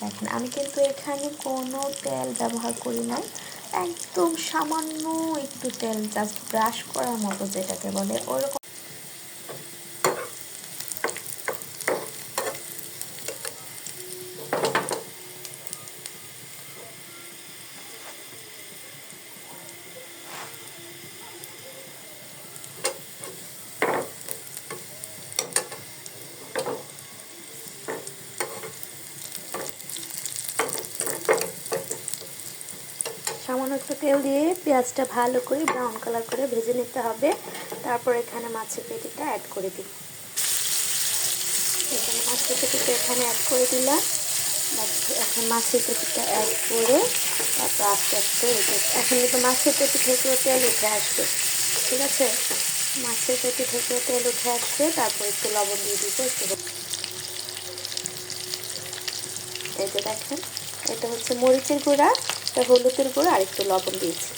দেখেন, আমি কিন্তু এখানে কোনো তেল ব্যবহার করি না। একদম সামান্য একটু তেল জাস্ট ব্রাশ করার মতো যেটাকে বলে, ওরকম সামান্য একটু তেল দিয়ে পেঁয়াজটা ভালো করে ব্রাউন কালার করে ভেজে নিতে হবে। তারপর এখানে মাছের পেটিটা অ্যাড করে দিই। এখানে মাছের পেটিটা এখানে অ্যাড করে দিলাম। এখন মাছের পেটিটা অ্যাড করে তারপর আস্তে আস্তে এখন কিন্তু মাছের পেটি থেকেও তেল উঠে আসবে, ঠিক আছে? মাছের পেটি থেকেও তেল উঠে আসবে, তারপর একটু লবণ দিয়ে দিব, একটু এই যে দেখেন, এটা হচ্ছে মরিচের গুঁড়া। এটা হলুদের গুঁড়া আর একটু লবণ দিয়েছি।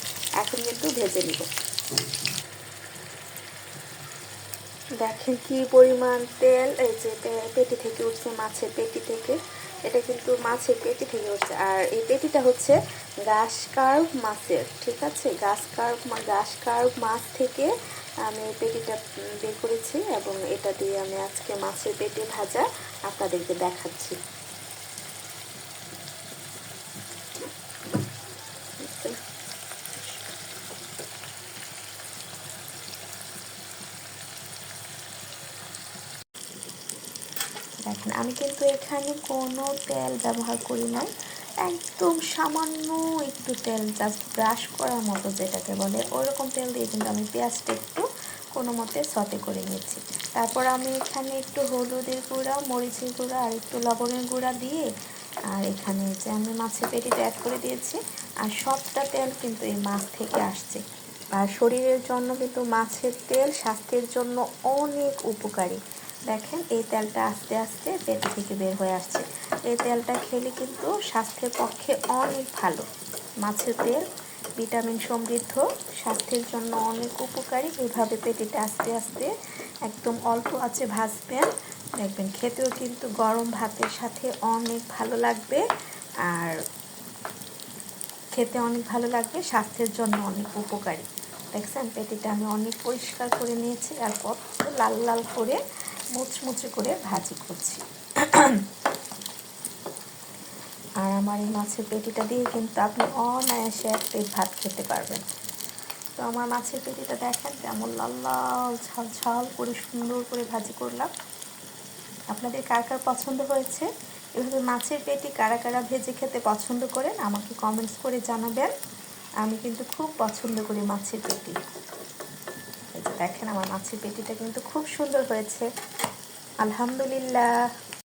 এখন কিন্তু ভেজে নিব। দেখেন কি পরিমাণ তেল, এই যে পেটি থেকে উঠছে মাছের পেটি থেকে। এটা কিন্তু মাছের পেটি থেকে উঠছে। আর এই পেটিটা হচ্ছে গাছ কার্ভ মাছের, ঠিক আছে? গাছ কার্ভ গাছ কার্ভ মাছ থেকে আমি পেটিটা বের করেছি এবং এটা দিয়ে আমি আজকে মাছের পেটি ভাজা আপনাদেরকে দেখাচ্ছি। দেখেন, আমি কিন্তু এখানে কোনো তেল ব্যবহার করি না একদম সামান্য একটু তেল জাস্ট ব্রাশ করার মতো যেটাকে বলে, ওরকম তেল দিয়ে কিন্তু আমি পেঁয়াজটা একটু কোনো মতে সতে করে নিয়েছি। তারপর আমি এখানে একটু হলুদের গুঁড়া, মরিচের গুঁড়া আর একটু লবণের গুঁড়া দিয়ে, আর এখানে যে আমি মাছের পেটিতে অ্যাড করে দিয়েছি, আর সবটা তেল কিন্তু এই মাছ থেকে আসছে। আর শরীরের জন্য কিন্তু মাছের তেল স্বাস্থ্যের জন্য অনেক উপকারী। দেখেন, এই তেলটা আস্তে আস্তে পেট থেকে বের হয়ে আসছে। এই তেলটা খেলে কিন্তু স্বাস্থ্যের পক্ষে অনেক ভালো। মাছের তেল, ভিটামিন সমৃদ্ধ, স্বাস্থ্যের জন্য অনেক উপকারী। এইভাবে পেটিটা আস্তে আস্তে একদম অল্প আছে ভাজবেন। দেখবেন খেতেও কিন্তু গরম ভাতের সাথে অনেক ভালো লাগবে আর খেতে অনেক ভালো লাগবে, স্বাস্থ্যের জন্য অনেক উপকারী। দেখছেন, পেটিটা আমি অনেক পরিষ্কার করে নিয়েছি আর কত লাল লাল করে মুচমুচে করে ভাজি করছি। আর আমার এই মাছের পেটিটা দিয়ে কিন্তু আপনি অনায়াসে এক প্লেট ভাত খেতে পারবেন। তো আমার মাছের পেটিটা দেখেন কেমন লাল লাল, ঝাল ঝাল করে সুন্দর করে ভাজি করলাম। আপনাদের কার কার পছন্দ হয়েছে? এভাবে মাছের পেটি কারা কারা ভেজে খেতে পছন্দ করেন আমাকে কমেন্টস করে জানাবেন। আমি কিন্তু খুব পছন্দ করি মাছের পেটি। দেখেন আমার মাছের পেটিটা কিন্তু খুব সুন্দর হয়েছে। আলহামদুলিল্লাহ।